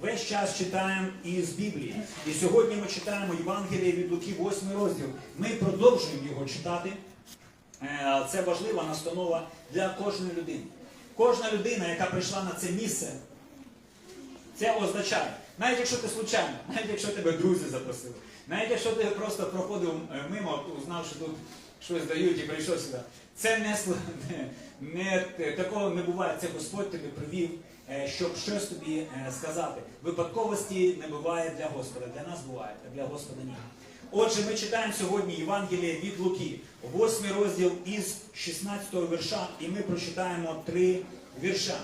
Весь час читаємо із Біблії. І сьогодні ми читаємо Євангеліє від Луки, 8 розділ. Ми продовжуємо його читати. Е, Це важлива настанова для кожної людини. Кожна людина, яка прийшла на це місце, це означає, навіть якщо ти случайно, навіть якщо тебе друзі запросили, навіть якщо ти просто проходив е, мимо, узнав, що тут щось дають і прийшов сюди. Це не, не, не такого не буває. Це Господь тебе привів, щоб щось тобі е, сказати. Випадковості не буває для Господа. Для нас буває, а для Господа ні. Отже, ми читаємо сьогодні Євангеліє від Луки, 8 розділ із 16 вірша, і ми прочитаємо три вірша.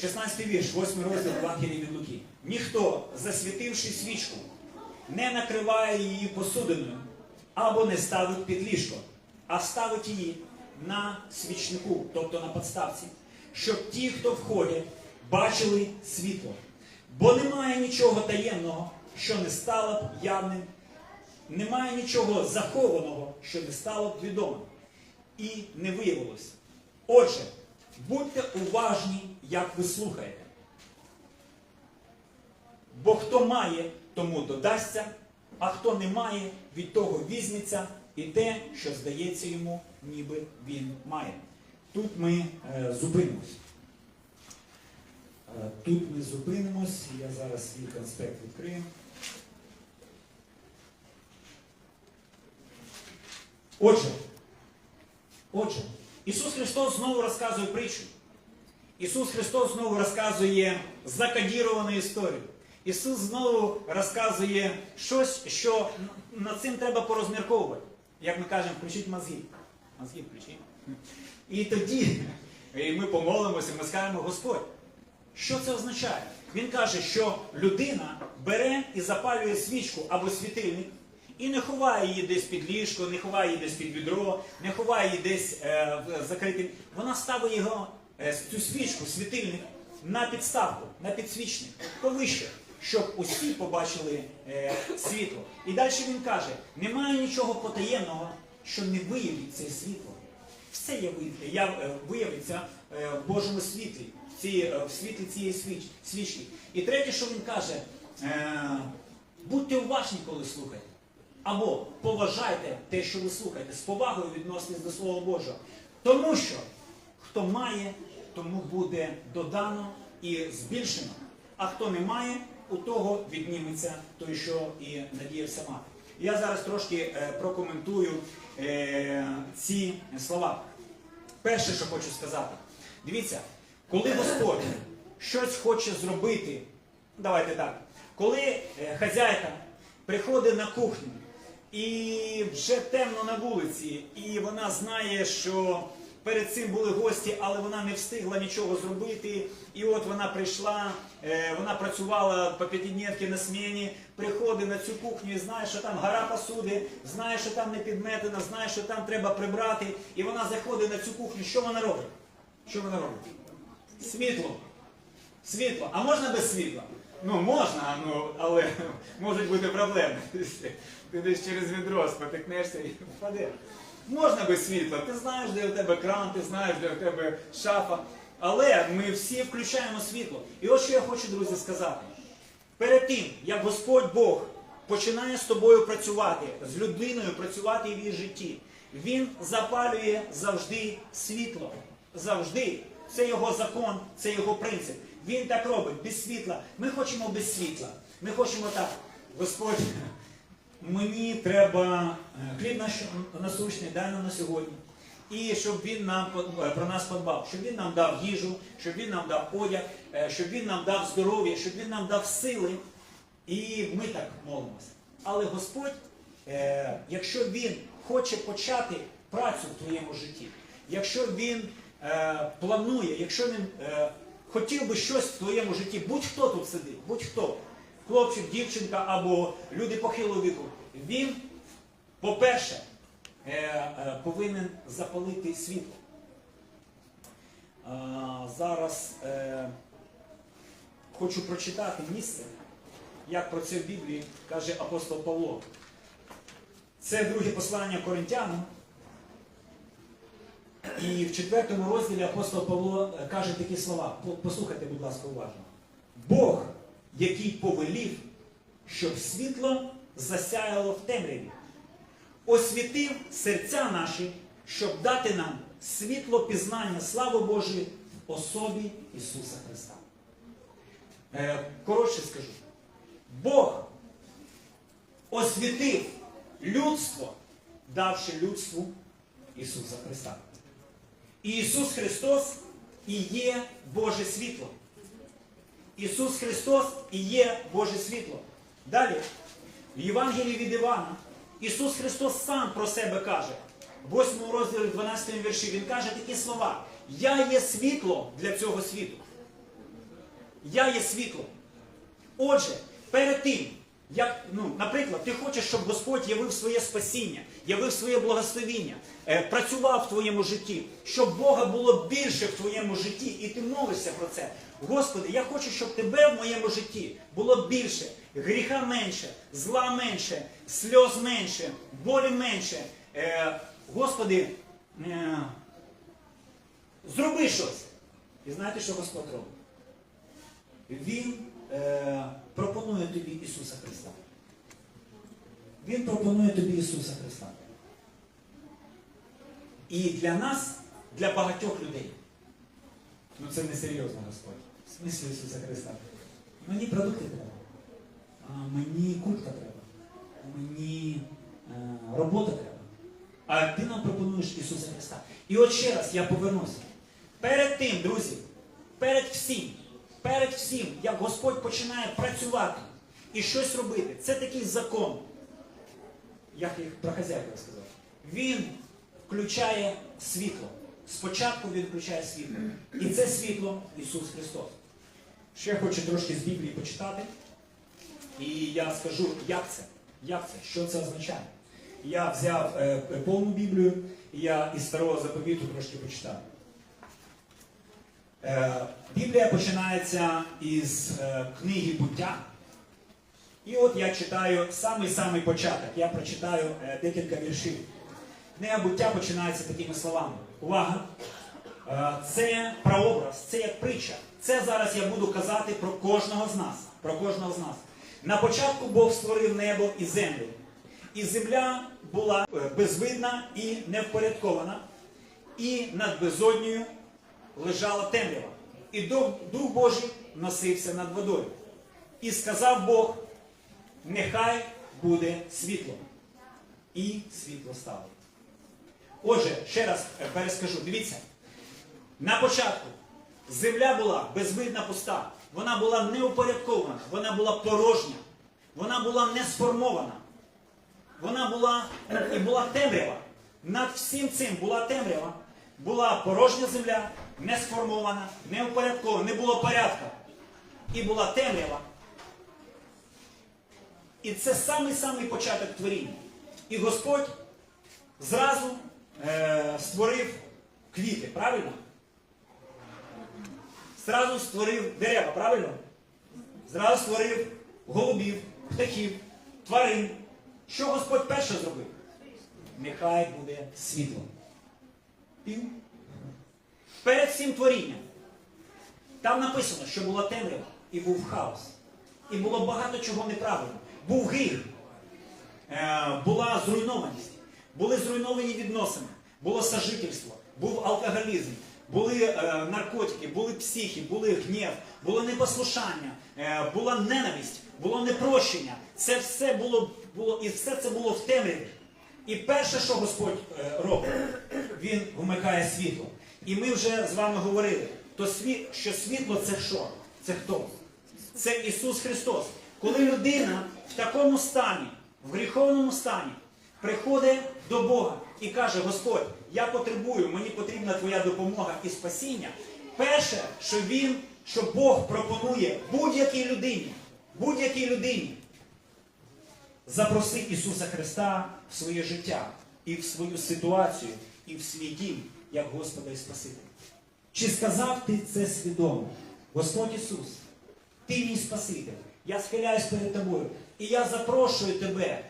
16 вірш, 8 розділ Євангелії від Луки. Ніхто, засвітивши свічку, не накриває її посудиною або не ставить під ліжко, а ставить її на свічнику, тобто на подставці, щоб ті, хто входять, бачили світло. Бо немає нічого таємного, що не стало б явним, немає нічого захованого, що не стало б відомим і не виявилось. Отже, будьте уважні, як ви слухаєте. Бо хто має, тому додасться, а хто не має, від того візьметься і те, що здається йому, ніби він має. Тут ми е, зупинимось. Е, тут ми зупинимось. Я зараз свій конспект відкрию. Отже, отже, Ісус Христос знову розказує притчу. Ісус Христос знову розказує закодіровану історію. Ісус знову розказує щось, що над цим треба порозмірковувати. Як ми кажемо, включіть мозги. Мозги включіть. І тоді і ми помолимося, ми скажемо, Господь, що це означає? Він каже, що людина бере і запалює свічку або світильник, і не ховає її десь під ліжко, не ховає її десь під відро, не ховає її десь е, закритим. Вона ставить його, е, цю свічку, світильник, на підставку, на підсвічник, повище, щоб усі побачили е, світло. І далі він каже: немає нічого потаємного, що не виявить це світло. Все я- е, виявиться е, в Божому світлі, ці- е, в світлі цієї свіч- свічки. І третє, що він каже, е, будьте уважні, коли слухаєте. Або поважайте те, що ви слухаєте, з повагою відноситесь до Слова Божого. Тому що хто має, тому буде додано і збільшено. А хто не має, у того відніметься той, що і надіявся мати. Я зараз трошки е, прокоментую е, ці слова. Перше, що хочу сказати, дивіться, коли Господь щось хоче зробити, давайте так, коли е, хазяйка приходить на кухню і вже темно на вулиці, і вона знає, що перед цим були гості, але вона не встигла нічого зробити. І от вона прийшла, е, вона працювала по п'ятидневці на сміні, приходить на цю кухню і знає, що там гора посуди, знає, що там не підметена, знає, що там треба прибрати. І вона заходить на цю кухню. Що вона робить? Що вона робить? Світло. Світло. А можна без світла? Ну, можна, ну, але можуть бути проблеми. Ти десь через відро спотикнешся і впаде. Можна без світла. Ти знаєш, де у тебе кран, ти знаєш, де у тебе шафа. Але ми всі включаємо світло. І от що я хочу, друзі, сказати. Перед тим, як Господь Бог починає з тобою працювати, з людиною працювати в її житті, Він запалює завжди світло. Завжди. Це його закон, це його принцип. Він так робить без світла. Ми хочемо без світла. Ми хочемо так. Господь, мені треба е, хліб насущний, дай нам на сьогодні. І щоб він нам е, про нас подбав, щоб він нам дав їжу, щоб він нам дав одяг, е, щоб він нам дав здоров'я, щоб він нам дав сили. І ми так молимося. Але Господь, якщо Він хоче почати працю в твоєму житті, якщо Він е, планує, якщо він е, хотів би щось в твоєму житті, будь-хто тут сидить, будь-хто, хлопчик, дівчинка або люди похилого віку, він, по-перше, е, повинен запалити світло. Зараз хочу прочитати місце, як про це в Біблії каже апостол Павло. Це друге послання Коринтянам. І в четвертому розділі апостол Павло каже такі слова. Послухайте, будь ласка, уважно. Бог який повелів, щоб світло засяяло в темряві, освітив серця наші, щоб дати нам світло пізнання слави Божої в особі Ісуса Христа. Е, коротше скажу, Бог освітив людство, давши людству Ісуса Христа. Ісус Христос і є Боже світло. Ісус Христос і є Боже світло. Далі, в Євангелії від Івана, Ісус Христос сам про себе каже, в 8 розділі 12 вірші, Він каже такі слова: Я є світло для цього світу. Я є світло. Отже, перед тим, як, ну, наприклад, ти хочеш, щоб Господь явив своє спасіння, явив своє благословіння, е, працював в твоєму житті, щоб Бога було більше в твоєму житті, і ти молишся про це. Господи, я хочу, щоб тебе в моєму житті було більше, гріха менше, зла менше, сльоз менше, болі менше. Е, Господи, е, зроби щось. І знаєте, що Господь робить? Він е, пропонує тобі Ісуса Христа. Він пропонує тобі Ісуса Христа. І для нас, для багатьох людей, ну це не серйозно, Господь. В смислі Ісуса Христа. Мені продукти треба. Мені куртка треба. Мені е, робота треба. А ти нам пропонуєш Ісуса Христа. І от ще раз я повернуся. Перед тим, друзі, перед всім, перед всім, як Господь починає працювати і щось робити, це такий закон. Як їх про хазяйку сказав. Він включає світло. Спочатку він включає світло. І це світло Ісус Христос. Ще хочу трошки з Біблії почитати. І я скажу, як це? Як це? Що це означає? Я взяв е, повну Біблію, я із старого заповіту трошки почитав. Е, Біблія починається із е, книги буття. І от я читаю самий-самий початок. Я прочитаю е, декілька віршів. Книга буття починається такими словами. Увага! Це прообраз, це як притча. Це зараз я буду казати про кожного з нас. Про кожного з нас. На початку Бог створив небо і землю. І земля була безвидна і невпорядкована, і над безоднею лежала темрява. І Дух, Божий носився над водою. І сказав Бог, нехай буде світло. І світло стало. Отже, ще раз перескажу, дивіться. На початку земля була безвидна пуста, вона була неупорядкована, вона була порожня, вона була не сформована. Вона була і була темрява. Над всім цим була темрява, була порожня земля, не сформована, не упорядкована, не було порядку. І була темрява. І це самий-самий початок творіння. І Господь зразу е, створив квіти, правильно? Зразу створив дерева, правильно? Зразу створив голубів, птахів, тварин. Що Господь перше зробив? Нехай буде світло. Пів. Перед всім творінням. Там написано, що була темрява і був хаос. І було багато чого неправильно. Був гріх, е, була зруйнованість, були зруйновані відносини, було сожительство, був алкоголізм, були е, наркотики, були психи, були гнів, було непослушання, е, була ненависть, було непрощення. Це все було, було і все це було в темряві. І перше, що Господь е, робить, Він вмикає світло. І ми вже з вами говорили, то сві- що світло це що? Це хто? Це Ісус Христос. Коли людина в такому стані, в гріховному стані, приходить до Бога і каже, Господь, я потребую, мені потрібна Твоя допомога і спасіння. Перше, що він, що Бог пропонує будь-якій людині, будь-якій людині, запроси Ісуса Христа в своє життя і в свою ситуацію, і в свій дім, як Господа і Спасителя. Чи сказав ти це свідомо? Господь Ісус, ти мій Спаситель, я схиляюсь перед тобою, і я запрошую тебе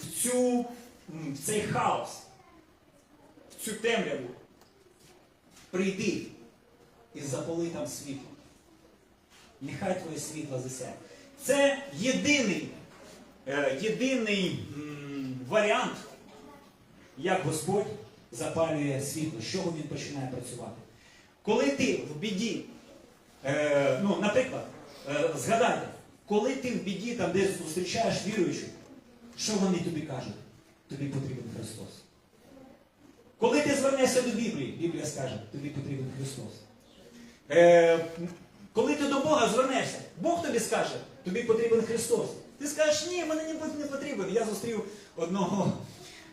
в, цю, в цей хаос, в цю темряву. Прийди і запали там світло. нехай твоє світло засяє. Це єдиний, єдиний варіант, як Господь запалює світло, з чого він починає працювати. Коли ти в біді, е, ну, наприклад, е, згадайте, коли ти в біді там десь зустрічаєш віруючих, що вони тобі кажуть? Тобі потрібен Христос. Коли ти звернешся до Біблії, Біблія скаже, тобі потрібен Христос. Е, коли ти до Бога звернешся, Бог тобі скаже, тобі потрібен Христос. Ти скажеш, ні, мене не не потрібен. Я зустрів одного,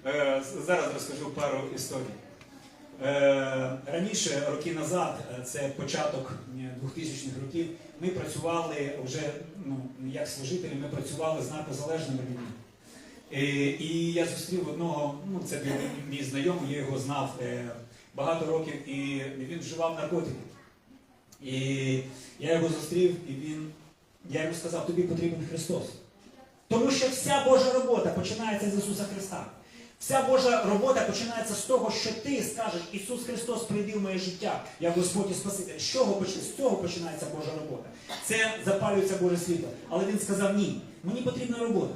е, зараз розкажу пару історій. Е, раніше, роки назад, е, це початок е, 2000-х років, ми працювали вже ну, як служителі, ми працювали з наркозалежними людьми. Е, І я зустрів одного, ну це був мій знайомий, я його знав е, багато років, і він вживав наркотики. І я його зустрів, і він, я йому сказав, тобі потрібен Христос. Тому що вся Божа робота починається з Ісуса Христа. Вся Божа робота починається з того, що ти скажеш, Ісус Христос прийди в моє життя, як Господь і Спаситель. З чого з цього починається Божа робота? Це запалюється Боже світло. Але він сказав, ні, мені потрібна робота.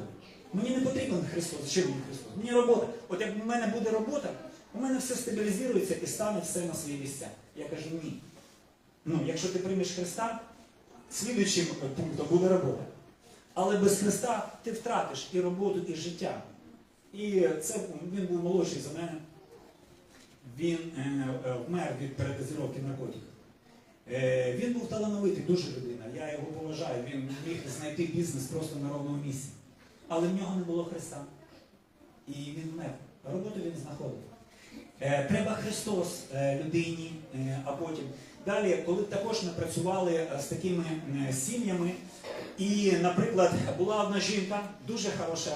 Мені не потрібен Христос. Зачем мені Христос? Мені робота. От як в мене буде робота, у мене все стабілізується і стане все на свої місця. Я кажу, ні. Ну, якщо ти приймеш Христа, слідуючим пунктом буде робота. Але без Христа ти втратиш і роботу, і життя. І це він був молодший за мене. Він е, е, вмер від передозировки наркотиків. Е, він був талановитий, дуже людина. Я його поважаю. Він міг знайти бізнес просто на ровному місці. Але в нього не було Христа. І він вмер. Роботу він знаходив. Е, Треба Христос е, людині, е, а потім. Далі, коли також ми працювали е, з такими е, сім'ями, і, наприклад, була одна жінка, дуже хороша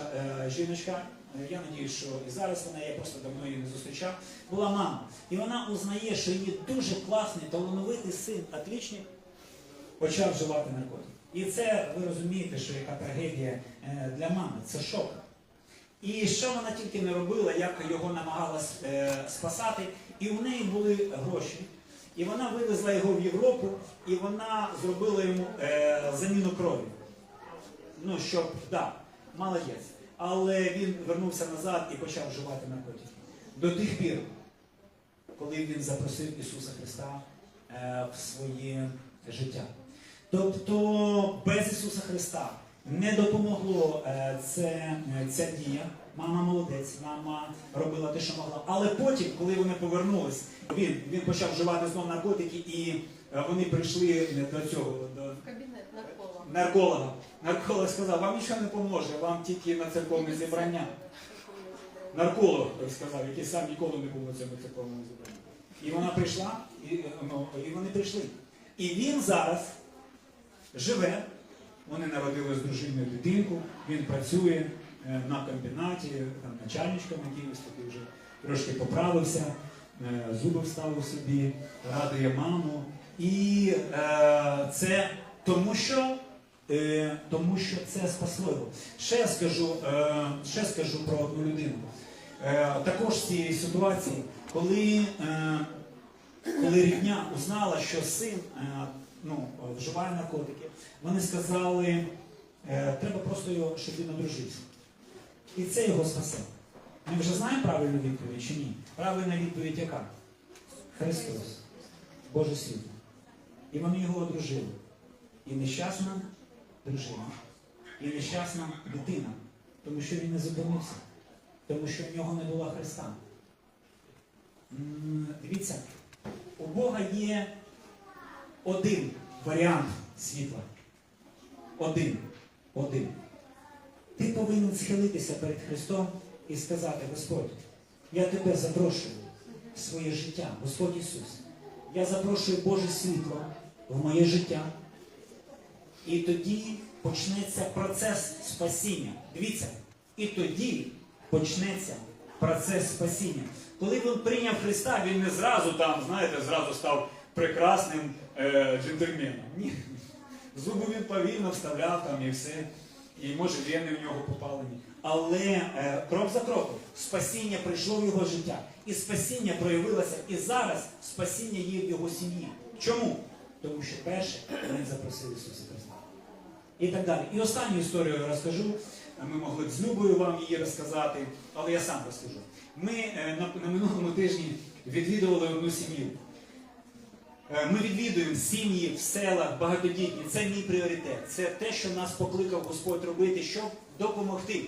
е, жіночка. е, Я надію, що і зараз вона є, просто давно її не зустрічав. Була мама. І вона узнає, що її дуже класний, талановитий син, отличник, почав вживати наркотики. І це ви розумієте, що яка трагедія е, для мами, це шок. І що вона тільки не робила, як його намагалась е, спасати, і у неї були гроші. І вона вивезла його в Європу, і вона зробила йому е, заміну крові. Ну, щоб, так, да, молодець. Але він вернувся назад і почав вживати наркотики. До тих пір, коли він запросив Ісуса Христа е, в своє життя. Тобто без Ісуса Христа не допомогло е, це, е, ця дія. Мама молодець, мама робила те, що могла. Але потім, коли вони повернулись, він, він почав вживати знову наркотики, і е, вони прийшли до цього, до Кабінет нарколога. нарколога. Нарколог сказав, вам нічого не поможе, вам тільки на церковне зібрання. Нарколог сказав, який сам ніколи не був на цьому церковному зібранні. І вона прийшла, і, ну, і вони прийшли. І він зараз живе. Вони народили з дружиною дитинку, він працює е, на комбінаті, там начальничком якимось такий вже трошки поправився, е, зуби вставив собі, радує маму. І е, це тому що, е, тому що це спасло його. Ще скажу, е, ще скажу про одну людину. Е, також з цієї ситуації, коли, е, коли рідня узнала, що син е, ну, вживає наркотики, вони сказали, е, треба просто його, щоб він одружився. І це його спасе. Ми вже знаємо правильну відповідь чи ні? Правильна відповідь яка? Христос, Боже світло. І вони його одружили. І нещасна дружина, і нещасна дитина, тому що він не зупинився, тому що в нього не було Христа. Дивіться, у Бога є один варіант світла. Один. Один. Ти повинен схилитися перед Христом і сказати, Господь, я тебе запрошую в своє життя, Господь Ісус. Я запрошую Боже світло в моє життя. І тоді почнеться процес спасіння. Дивіться, і тоді почнеться процес спасіння. Коли він прийняв Христа, він не зразу там, знаєте, зразу став прекрасним е, джентльменом. Ні. Зуби він повільно вставляв там і все. І може вени в нього попалені. Але е, крок за кроком спасіння прийшло в його життя. І спасіння проявилося. І зараз спасіння є в його сім'ї. Чому? Тому що перше він запросив Ісуса Христа. І так далі. І останню історію розкажу. Ми могли б з Любою вам її розказати, але я сам розкажу. Ми е, на, на минулому тижні відвідували одну сім'ю. Е, Ми відвідуємо сім'ї в селах, багатодітні. Це мій пріоритет. Це те, що нас покликав Господь робити, щоб допомогти.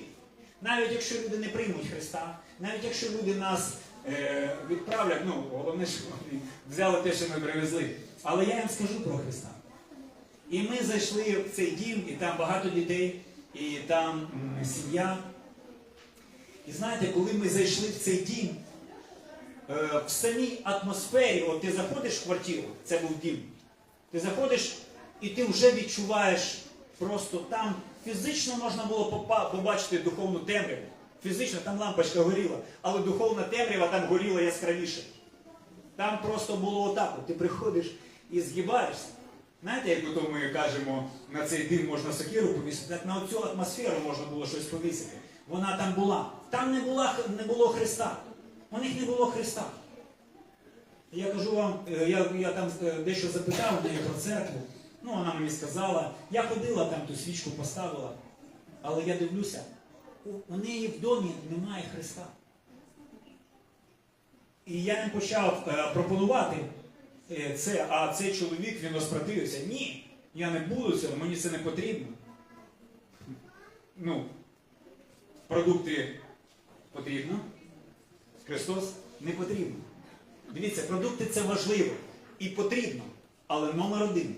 Навіть якщо люди не приймуть Христа, навіть якщо люди нас е, відправлять, ну головне, що вони взяли те, що ми привезли. Але я їм скажу про Христа. І ми зайшли в цей дім, і там багато дітей, і там сім'я. І знаєте, коли ми зайшли в цей дім, в самій атмосфері, от ти заходиш в квартиру, це був дім, ти заходиш і ти вже відчуваєш просто там фізично можна було побачити духовну темряву. Фізично там лампочка горіла, але духовна темрява там горіла яскравіше. Там просто було отак. Ти приходиш і згибаєшся. Знаєте, як ото ми кажемо, на цей дим можна сокиру повісити, так на цю атмосферу можна було щось повісити. Вона там була. Там не, була, не було Христа. У них не було Христа. Я кажу вам, е, я, я там е, дещо запитав неї про церкву. Ну, вона мені сказала, я ходила там, ту свічку поставила, але я дивлюся, у, неї в домі немає Христа. І я їм почав е, пропонувати це, а цей чоловік він розпротивився. Ні, я не буду цього, мені це не потрібно. Ну, продукти потрібно. Христос не потрібно. Дивіться, продукти це важливо і потрібно. Але номер один.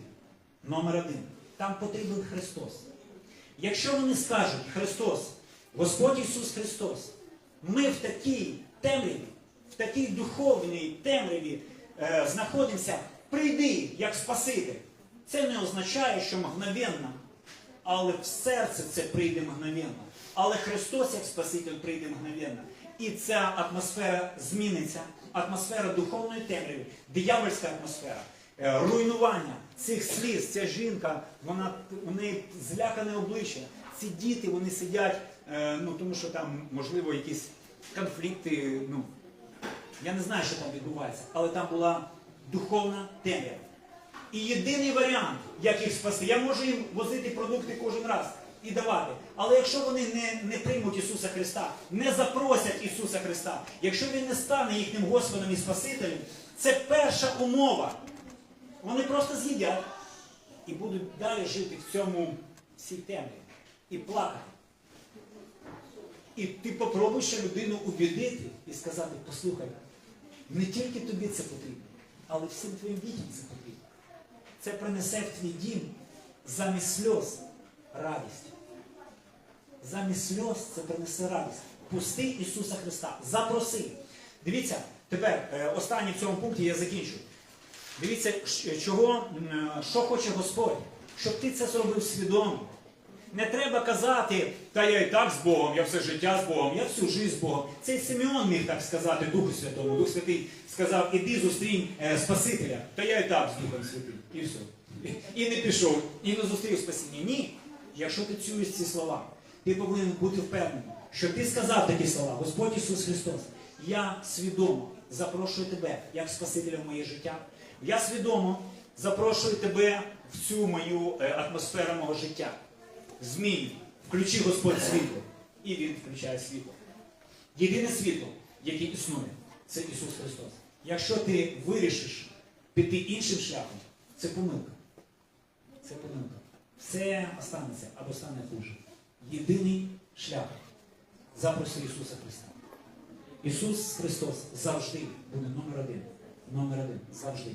Номер один. Там потрібен Христос. Якщо вони скажуть Христос, Господь Ісус Христос, ми в такій темряві, в такій духовній темряві е, знаходимося, прийди як Спаситель. Це не означає, що мгновенно, але в серце це прийде мгновенно. Але Христос як Спаситель прийде мгновенно. І ця атмосфера зміниться, атмосфера духовної темряви, диявольська атмосфера, е, руйнування цих сліз, ця жінка, вона у неї злякане обличчя. Ці діти вони сидять, е, ну тому що там можливо якісь конфлікти. Ну я не знаю, що там відбувається, але там була духовна темрява. І єдиний варіант, як їх спасти, я можу їм возити продукти кожен раз і давати. Але якщо вони не, не приймуть Ісуса Христа, не запросять Ісуса Христа, якщо Він не стане їхнім Господом і Спасителем, це перша умова. Вони просто з'їдять і будуть далі жити в цьому всій темряві і плакати. І ти попробуєш людину убідити і сказати, послухай, не тільки тобі це потрібно, але всім твоїм дітям це потрібно. Це принесе в твій дім замість сльоз радість. Замість сльоз це принесе радість. Пусти Ісуса Христа, запроси. Дивіться, тепер е, останній в цьому пункті я закінчу. Дивіться, чого, е, що хоче Господь, щоб ти це зробив свідомо. Не треба казати, та я і так з Богом, я все життя з Богом, я всю життя з Богом. Цей Симеон міг так сказати Духу Святому. Дух Святий сказав, іди зустрінь е, Спасителя. Та я і так з Духом Святим. І все. І не пішов, і не зустрів спасіння. Ні. Якщо ти чуєш ці слова, ти повинен бути впевнений, що ти сказав такі слова, Господь Ісус Христос, я свідомо запрошую тебе як Спасителя в моє життя. Я свідомо запрошую тебе в цю мою е, атмосферу мого життя. Змінюй, включи Господь світло. І Він включає світло. Єдине світло, яке існує, це Ісус Христос. Якщо ти вирішиш піти іншим шляхом, це помилка. Це помилка. Все останеться або стане хуже. Єдиний шлях запроси Ісуса Христа. Ісус Христос завжди буде номер один. Номер один. Завжди.